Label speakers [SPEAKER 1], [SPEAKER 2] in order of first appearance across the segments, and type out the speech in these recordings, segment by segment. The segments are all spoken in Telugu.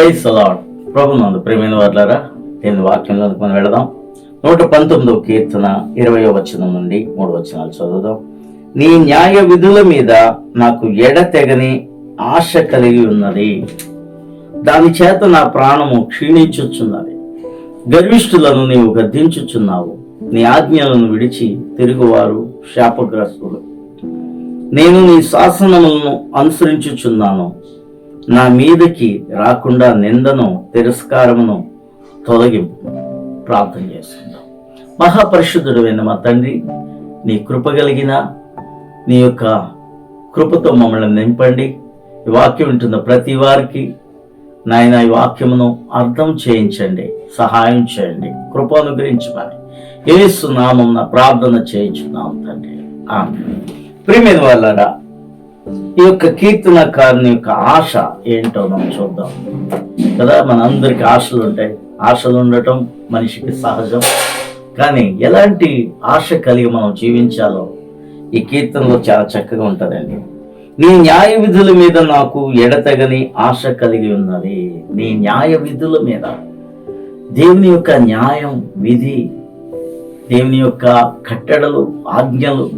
[SPEAKER 1] ప్రైజ్ అలాడ్ ప్రభు నందు ప్రేమైన వాళ్ళారా నేను వాక్యంలో మనం వెళదాం. నూట పంతొమ్మిదవ కీర్తన ఇరవయో వచనం నుండి మూడు వచనాలు చదువుదాం. నీ న్యాయ విధుల మీద నాకు ఎడతెగని ఆశ కలిగి ఉన్నది. దాని చేత నా ప్రాణము క్షీణించుచున్నది. గర్విష్ఠులను నీవు గద్దించుచున్నావు. నీ ఆజ్ఞలను విడిచి తిరుగువారు శాపగ్రస్తులు. నేను నీ శాసనములను అనుసరించుచున్నాను. నా మీదకి రాకుండా నిందను తిరస్కారమును తొలగింపు ప్రార్థన చేసుకుందాం. మహాపరిశుద్ధుడు మా తండ్రి నీ కృప కలిగిన నీ యొక్క కృపతో మమ్మల్ని నింపండి. ఈ వాక్యం ఉంటున్న ప్రతి వారికి నాయన ఈ వాక్యమును అర్థం చేయించండి సహాయం చేయండి కృప అనుగ్రహించమని ఏసు నామం ప్రార్థన చేయించున్నాం తండ్రి. ఆమె ప్రియమైన వాళ్ళరా ఈ యొక్క కీర్తనకారుని యొక్క ఆశ ఏంటో మనం చూద్దాం. కదా మన అందరికి ఆశలు ఉంటాయి. ఆశలు ఉండటం మనిషికి సహజం. కానీ ఎలాంటి ఆశ కలిగి మనం జీవించాలో ఈ కీర్తనలో చాలా చక్కగా ఉంటుందండి. నీ న్యాయ విధుల మీద నాకు ఎడతగని ఆశ కలిగి ఉన్నది. నీ న్యాయ విధుల మీద. దేవుని యొక్క న్యాయం విధి దేవుని యొక్క కట్టడలు ఆజ్ఞలు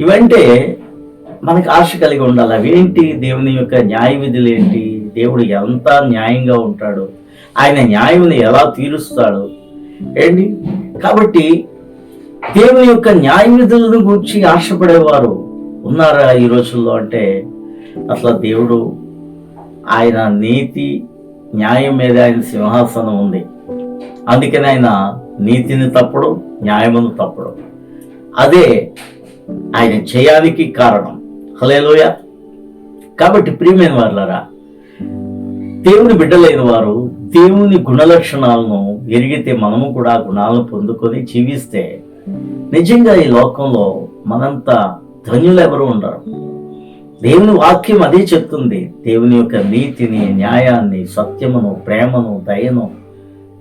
[SPEAKER 1] ఇవంటే మనకు ఆశ కలిగి ఉండాలి. అవేంటి? దేవుని యొక్క న్యాయ విధులు ఏంటి దేవుడు ఎంత న్యాయంగా ఉంటాడు? ఆయన న్యాయం ఎలా తీరుస్తాడు? ఏంటి? కాబట్టి దేవుని యొక్క న్యాయ విధులను గురించి ఆశపడేవారు ఉన్నారా ఈ రోజుల్లో? అంటే అసలు దేవుడు ఆయన నీతి న్యాయం మీద ఆయన సింహాసనం ఉంది. అందుకని ఆయన నీతిని తప్పుడు న్యాయమును తప్పుడు. అదే ఆయన చేయడానికి కారణం. హలేలోయ కాబట్టి ప్రియమైన వారులారా దేవుని బిడ్డలైన వారు దేవుని గుణలక్షణాలను ఎరిగితే మనము కూడా గుణాలను పొందుకొని జీవిస్తే నిజంగా ఈ లోకంలో మనంత ధన్యులు ఎవరు ఉండరు. దేవుని వాక్యం అదే చెప్తుంది. దేవుని యొక్క నీతిని న్యాయాన్ని సత్యమును ప్రేమను దయను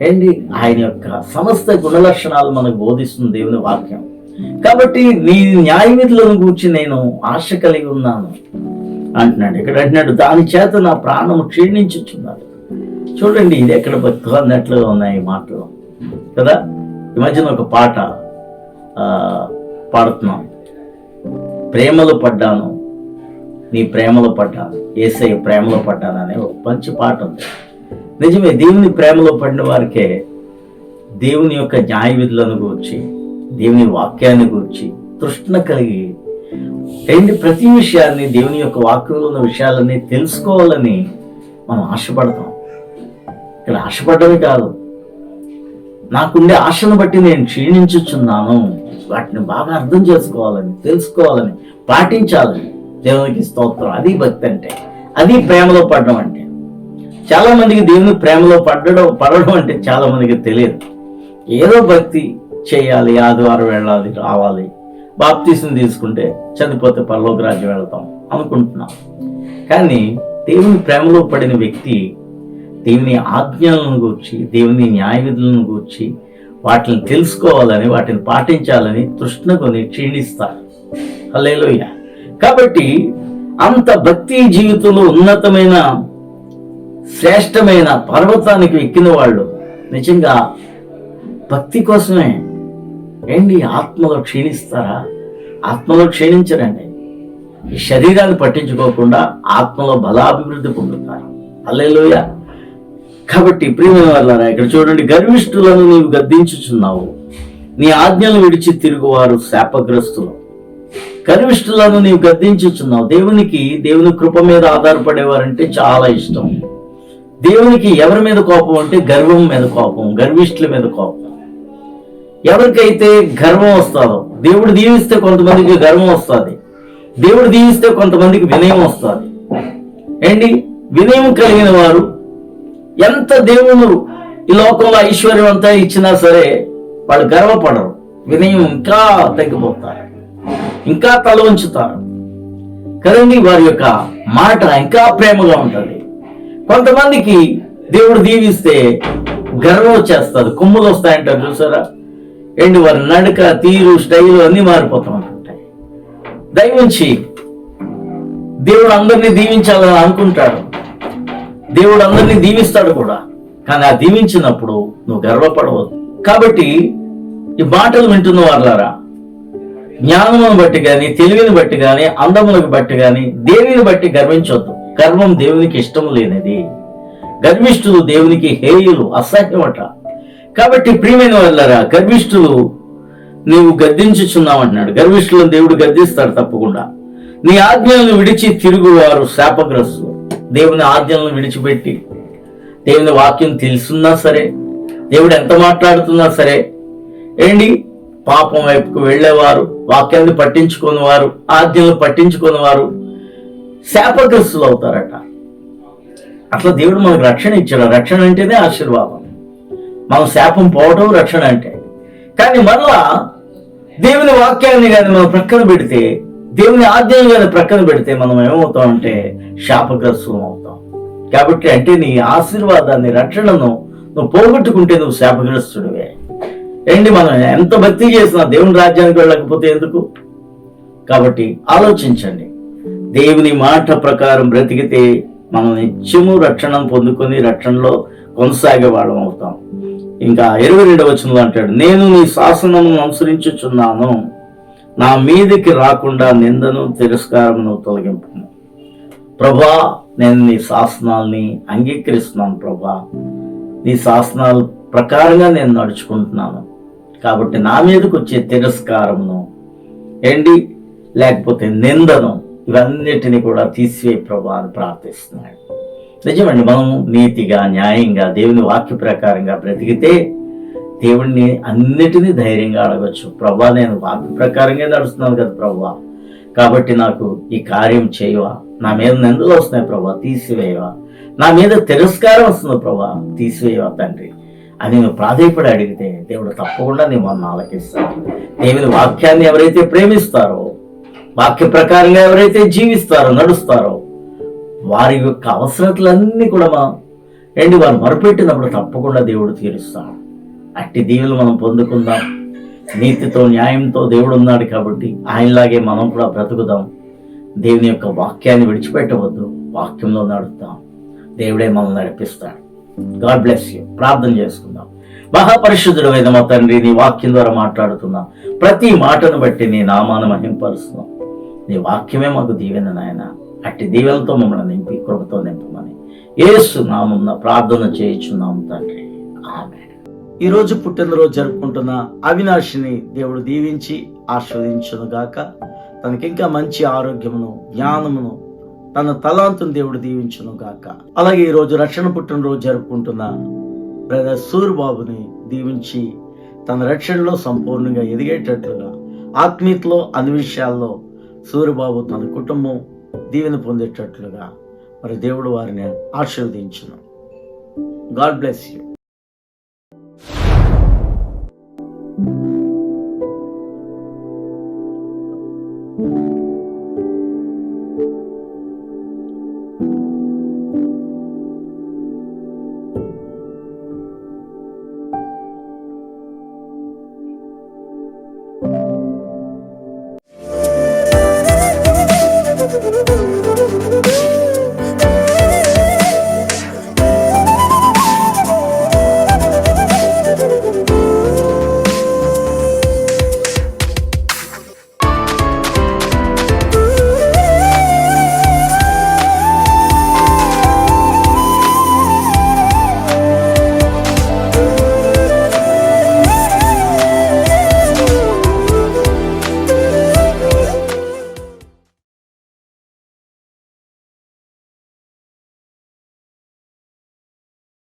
[SPEAKER 1] ఏంటి? ఆయన యొక్క సమస్త గుణలక్షణాలు మనకు బోధిస్తుంది దేవుని వాక్యం. కాబట్టి నీ న్యాయ విధులను గూర్చి నేను ఆశ కలిగి ఉన్నాను అంటున్నాడు. ఇక్కడ అంటున్నాడు దాని చేత నా ప్రాణం క్షీణించుచున్నాడు చూడండి ఇది ఎక్కడ భక్తులు అన్నట్లుగా ఉన్నాయి మాటలు. కదా? ఈ మధ్యన ఒక పాట పాడుతున్నాం. ప్రేమలో పడ్డాను నీ ప్రేమలో పడ్డాను ఏసై ప్రేమలో పడ్డాను అనే ఒక మంచి పాట ఉంది. నిజమే దేవుని ప్రేమలో పడిన వారికే దేవుని యొక్క న్యాయ విధులను గూర్చి దేవుని వాక్యాన్ని గురించి తృష్ణ కలిగి ఏంటి ప్రతి విషయాన్ని దేవుని యొక్క వాక్యంలో ఉన్న విషయాలన్నీ తెలుసుకోవాలని మనం ఆశపడతాం. ఇక్కడ ఆశపడమే కాదు నాకుండే ఆశను బట్టి నేను క్షీణించుచున్నాను. వాటిని బాగా అర్థం చేసుకోవాలని తెలుసుకోవాలని పాటించాలని దేవునికి స్తోత్రం. అది భక్తి అంటే అది ప్రేమలో పడడం అంటే. చాలా మందికి దేవుని ప్రేమలో పడడం పడడం అంటే చాలా మందికి తెలియదు. ఏదో భక్తి చేయాలి ఆదివారం వెళ్ళాలి రావాలి. బాప్తీసం తీసుకుంటే చనిపోతే పరలోక రాజ్యం వెళ్తాం అనుకుంటున్నాం. కానీ దేవుని ప్రేమలో పడిన వ్యక్తి దేవుని ఆజ్ఞలను గూర్చి దేవుని న్యాయ విధులను గూర్చి వాటిని తెలుసుకోవాలని వాటిని పాటించాలని తృష్ణ కొని క్షీణిస్తారు. అల్లేలోయ కాబట్టి అంత భక్తి జీవితంలో ఉన్నతమైన శ్రేష్టమైన పర్వతానికి ఎక్కిన వాళ్ళు నిజంగా భక్తి కోసమే ఏంటి ఆత్మలో క్షీణిస్తారా? ఆత్మలో క్షీణించరండి. ఈ శరీరాన్ని పట్టించుకోకుండా ఆత్మలో బలాభివృద్ధి పొందుతారు. అల్లెలోయ కాబట్టి ప్రియమైన వాళ్ళారా ఇక్కడ చూడండి గర్విష్ఠులను నీవు గద్దించుచున్నావు. నీ ఆజ్ఞలు విడిచి తిరుగువారు శాపగ్రస్తులు. గర్విష్ఠులను నీవు గద్దించుచున్నావు. దేవునికి దేవుని కృప మీద ఆధారపడేవారంటే చాలా ఇష్టం. దేవునికి ఎవరి మీద కోపం అంటే గర్వం మీద కోపం గర్విష్ఠుల మీద కోపం. ఎవరికైతే గర్వం వస్తుందో దేవుడు దీవిస్తే కొంతమందికి గర్వం వస్తుంది. దేవుడు దీవిస్తే కొంతమందికి వినయం వస్తుంది. ఏంటి? వినయం కలిగిన వారు ఎంత దేవుడు ఈ లోకంలో ఐశ్వర్యం అంతా ఇచ్చినా సరే వాళ్ళు గర్వపడరు. వినయం ఇంకా తగ్గిపోతారు. ఇంకా తల ఉంచుతారు కదండి? వారి యొక్క మాట ఇంకా ప్రేమగా ఉంటుంది. కొంతమందికి దేవుడు దీవిస్తే గర్వం వచ్చేస్తుంది. కొమ్ములు వస్తాయంటారు చూసారా? అండ్ వారి నడక తీరు స్టైలు అన్నీ మారిపోతూ ఉంటాయి దయవుంచి దేవుడు అందరినీ దీవించాలని అనుకుంటాడు. దేవుడు అందరినీ దీవిస్తాడు కూడా. కానీ ఆ దీవించినప్పుడు నువ్వు గర్వపడవద్దు. కాబట్టి ఈ మాటలు వింటున్న వాళ్ళారా జ్ఞానమును బట్టి కానీ తెలివిని బట్టి కానీ అందములకు బట్టి గాని దేవిని బట్టి గర్వించొద్దు. గర్వం దేవునికి ఇష్టం లేనిది. గర్విష్ఠులు దేవునికి హేయులు అసహ్యమట. కాబట్టి ప్రియమైన వాళ్ళరా గర్విష్ఠులు నీవు గద్దించుచున్నావు అంటున్నాడు గర్విష్ఠులను దేవుడు గద్దిస్తాడు తప్పకుండా. నీ ఆజ్ఞలను విడిచి తిరుగువారు శాపగ్రస్తులు. దేవుని ఆజ్ఞలను విడిచిపెట్టి దేవుని వాక్యం తెలుసున్నా సరే దేవుడు ఎంత మాట్లాడుతున్నా సరే ఏంటి? పాపం వైపుకు వెళ్ళేవారు వాక్యాన్ని పట్టించుకుని వారు ఆజ్ఞలు పట్టించుకుని వారు శాపగ్రస్తులు అవుతారట. అట్లా దేవుడు మనకు రక్షణ ఇచ్చాడు. రక్షణ అంటేనే ఆశీర్వాదం. మనం శాపం పోవటం రక్షణ అంటే. కానీ మరలా దేవుని వాక్యాన్ని కానీ మనం ప్రక్కన పెడితే దేవుని ఆజ్ఞలు కానీ ప్రక్కన పెడితే మనం ఏమవుతాం అంటే శాపగ్రస్తులం అవుతాం. కాబట్టి అంటే నీ ఆశీర్వాదాన్ని రక్షణను నువ్వు పోగొట్టుకుంటే నువ్వు శాపగ్రస్తుడివే. ఏంటి మనం ఎంత భక్తి చేసినా దేవుని రాజ్యానికి వెళ్ళకపోతే ఎందుకు? కాబట్టి ఆలోచించండి. దేవుని మాట ప్రకారం బ్రతికితే మనం నిత్యము రక్షణను పొందుకొని రక్షణలో కొనసాగే వాళ్ళం అవుతాం. ఇంకా ఇరవై రెండవ వచనంలో అంటాడు నేను నీ శాసనము అనుసరించుచున్నాను. నా మీదికి రాకుండా నిందను తిరస్కారమును తొలగింపు ప్రభా నేను నీ శాసనాల్ని అంగీకరిస్తున్నాను ప్రభా. నీ శాసనాల ప్రకారంగా నేను నడుచుకుంటున్నాను. కాబట్టి నా మీదకి వచ్చే తిరస్కారమును ఏంటి లేకపోతే నిందను ఇవన్నిటిని కూడా తీసివే ప్రభా అని ప్రార్థిస్తున్నాడు. నిజమండి మనం నీతిగా న్యాయంగా దేవుని వాక్య ప్రకారంగా బ్రతికితే దేవుణ్ణి అన్నిటినీ ధైర్యంగా అడగచ్చు. ప్రభా నేను వాక్య ప్రకారంగా నడుస్తున్నాను కదా ప్రభా కాబట్టి నాకు ఈ కార్యం చేయవా. నా మీద నిందలు వస్తున్నాయి ప్రభా తీసివేయవా. నా మీద తిరస్కారం వస్తుంది ప్రభా తీసివేయవా తండ్రి అని నువ్వు ప్రాధాయపడి అడిగితే దేవుడు తప్పకుండా నీ మొన్న ఆలకిస్తాడు. దేవుని వాక్యాన్ని ఎవరైతే ప్రేమిస్తారో వాక్య ప్రకారంగా ఎవరైతే జీవిస్తారో నడుస్తారో వారి యొక్క అవసరతలన్నీ కూడా మనం ఏంటి వారు మొరపెట్టినప్పుడు తప్పకుండా దేవుడు తీరుస్తాడు అట్టి దీవులు మనం పొందుకుందాం. నీతితో న్యాయంతో దేవుడు ఉన్నాడు కాబట్టి ఆయనలాగే మనం కూడా బ్రతుకుదాం. దేవుని యొక్క వాక్యాన్ని విడిచిపెట్టవద్దు. వాక్యంలో నడుపుతాం. దేవుడే మనం నడిపిస్తాడు. God bless you. ప్రార్థన చేసుకుందాం. మహాపరిశుద్ధుడు అయిన మా తండ్రి నీ వాక్యం ద్వారా మాట్లాడుతున్నాం. ప్రతి మాటను బట్టి నీ నామాన మహింపరుస్తున్నాం. నీ వాక్యమే మాకు దీవెన నాయన. అట్టి దీవెలతో మమ్మల్ని నింపి కృపతో నింపమని. ఏసు ప్రార్థన చేయించున్నాము తండ్రి. ఆమె ఈరోజు రోజు పుట్టినరోజు జరుపుకుంటున్న అవినాషిని దేవుడు దీవించి ఆస్వాదించును గాక. తనకి ఇంకా మంచి ఆరోగ్యమును జ్ఞానమును తన తలాంతును దేవుడు దీవించును గాక. అలాగే ఈరోజు రక్షణ పుట్టినరోజు జరుపుకుంటున్న బ్రదర్ సూర్బాబుని దీవించి తన రక్షణలో సంపూర్ణంగా ఎదిగేటట్లుగా ఆత్మీయతలో అన్ని విషయాల్లో సూర్యబాబు తన కుటుంబం దీవెన పొందేటట్లుగా మరి దేవుడు వారిని ఆశీర్వదించును. God bless you. thank you